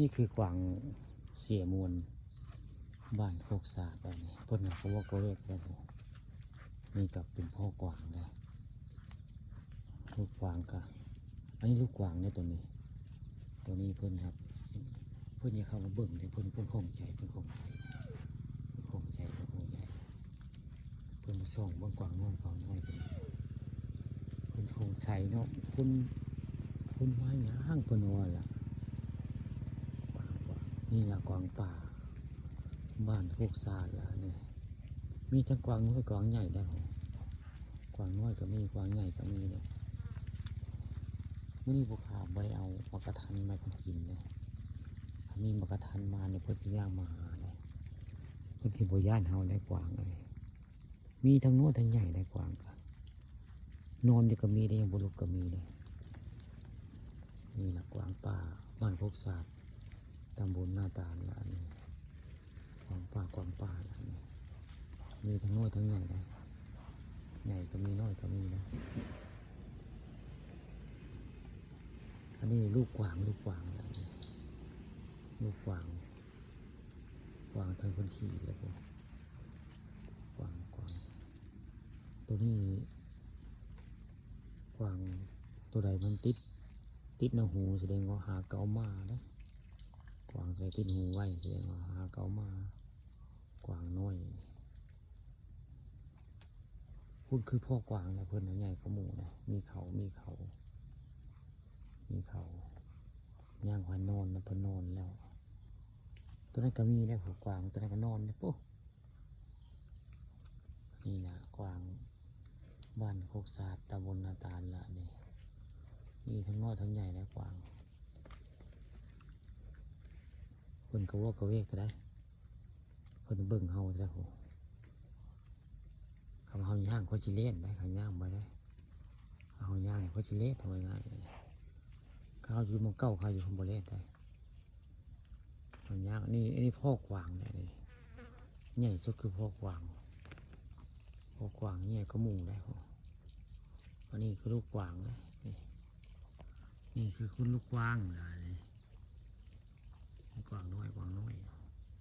นี่คือกวางเสียมวลบ้านโคกสาดอะไรนี่เพิ่นเขาว่าก็เวกได้บ่นี่กับเป็นพ่อกวางได้ลูกกวางกะอันนี้ลูกกวางเนี่ยตัวนี้ ตัวนี้เพิ่อนครับ เพิ่อนจะเข้ามาเบิ่งเลยเพิ่อนเพิ่อนคงใจเพิ่นคงใจเพิ่นคงใจเพิ่นคงใจเพิ่นมาส่องเบิ่งกวางน้อยกวางน้อยเพิ่นเพิ่นคงใจเนาะเพิ่นเพิ่นว่าหยังเพิ่นว่าล่ะ นี่ละกวางป่า บ้านโคกซาละเนี่ยมีทั้งกวางน้อยกวางใหญ่ได้ขอกวางน้อยก็มีกวางใหญ่ก็มีเนี่ยมื่อนี้พวกข้าไปเอามากระทันมาคนกินเนี่ยมีมากระทันมาเนี่ยเพื่อสิย่างมาหาเลยเพื่อสิบย่านเฮาได้กวางเลยมีทั้งน้อยทั้งใหญ่ได้กวางกันนอนก็มีได้ยังบุรุษก็มีเลยนี่ละกวางป่าบ้านโคกซาดต ตำบลหน้าตาลละนี่กวางป่ากวางป่าละนี่มีทั้งน้อยทั้งใหญ่นะใหญ่ก็มีน้อยก็มีนะอันนี้ลูกกวางลูกกวางละนี่ลูกกวางกวางทางคนขี่แล้วก็กวางกวางตัวนี้กวางตัวใดมันติด ติดในหูแสดงว่าหาเกามานะ กวางใส่ติดหูไว้แสดงว่าหาเกามากวางน้อยพูดคือพ่อกวางนะเพื่อนนะใหญ่กว่าหมูนะมีเขามีเขา มีเขาย่างควายนอนนะเพิ่นนอนแล้ว ตัวนั้นก็มีแล้วหัวกวางตัวนั้นก็นอนนะปุ๊นี่นะกวางบ้านโคกศาสตร์ตำบลนาตาลละนี่มีทั้งน้อยทั้งใหญ่นะกวาง เพิ่นก็ว่าก็เวกก็ได้เพิ่นเบิ่งเฮาได้โหคำเฮาย่างเขาจิเล่นได้เขาย่างไปได้เฮาย่างเขาจิเล่นทำง่ายๆเขาอยู่มองเก้าเขาอยู่คนบ่เล่นได้เขาย่างนี่อันนี้พ่อกวางเนี่ยนี่ใหญ่สุดคือพ่อกวางพ่อกวางใหญ่ก็หมูได้โหอันนี้คือลูกกวางนะนี่นี่คือคุณลูกกวางนะนี่ กวางน้อยกวางน้อย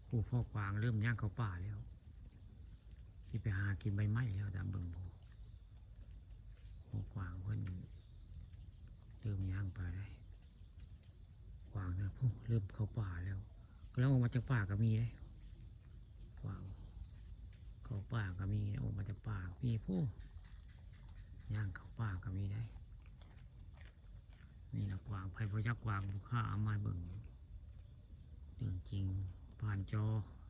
ผู้พ่อกวางเริ่มย่างเข้าป่าแล้วที่ไปหากินใบไม้แล้วตามเบิ่งโบพ่อกวางเพิ่นเริ่มย่างไปได้กวางเนี่ยผู้เริ่มเข้าป่าแล้วแล้วออกมาจากป่าก็มีได้กวางเข้าป่าก็มีออกมาจากป่ามีผู้ย่างเข้าป่าก็มีได้นี่นะกวางไผ่พยักกวางผู้ฆ่าเอามาเบิ่ง ผ่านจอ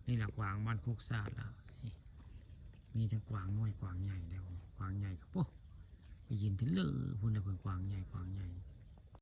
นี่แหละกวางบ้านพวกซาดละนี่มีทั้งกวางน้อยกวางใหญ่แล้วกวางใหญ่ก็ปุ๊ไปยินถึงเลยพุ่นนะเพิ่นกวางใหญ่กวางใหญ่